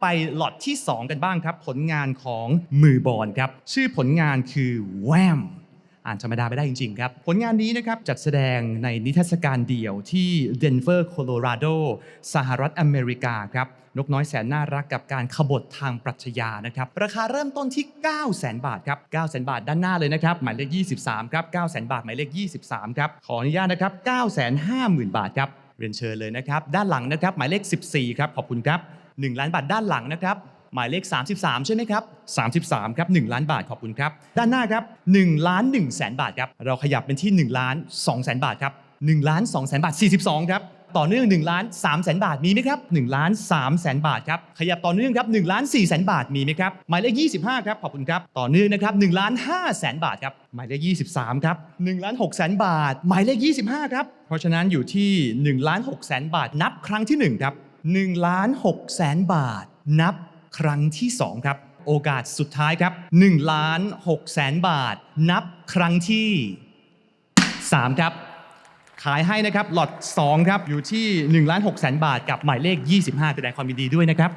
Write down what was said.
ไปหลอดที่ 2 กันบ้างครับ ผลงานของมือบอลครับ ชื่อผลงานคือแวมอ่านธรรมดาไม่ได้จริงๆครับ ผลงานนี้นะครับจัดแสดงในนิทรรศการเดี่ยวที่เดนเวอร์โคโลราโดสหรัฐอเมริกาครับ นกน้อยแสนน่ารักกับการขบฏทางปรัชญานะครับ ราคาเริ่มต้นที่ 9 0 0 0 0 0บาทครับ9 0 0 0 0 บาทด้านหน้าเลยนะครับ หมายเลข 23 ครับ 9 0 0 0 0บาท หมายเลข 23 ครับ ขออนุญาตนะครับ 9 5 0 0 0 0 บาทครับ เรียนเชิญเลยนะครับ ด้านหลังนะครับ หมายเลข 14 ครับ ขอบคุณครับ 1 ล้านบาทด้านหลังนะครับ หมายเลข 33 ใช่ไหมครับ 33 ครับ 1 ล้านบาทขอบคุณครับ ด้านหน้าครับ1ล้าน1แสนบาทครับ เราขยับเป็นที่ 1 ล้าน2แสนบาทครับ1ล้าน2แสนบาท 42 ครับ ต่อเนื่อง1ล้าน3แสนบาทมีไหมครับ1ล้าน3แสนบาทครับขยับต่อเนื่องครับ1ล้าน4แสนบาทมีไหมครับหมายเลข25ครับขอบคุณครับต่อเนื่องนะครับ1ล้าน5แสนบาทครับหมายเลข23ครับ1ล้าน6แสนบาท หมายเลข 25ครับเพราะฉะนั้นอยู่ที่1ล้าน6แสนบาท นับครั้งที่1ครับ1ล้าน6แสนบาท นับครั้งที่2ครับโอกาสสุดท้ายครับ1ล้าน6แสนบาท นับครั้งที่ 3 ครับ ขายให้นะครับ หลอด2ครับ อยู่ที่1ล้าน6แสนบาทกับหมายเลข 25 แสดงความยินดีด้วยนะครับ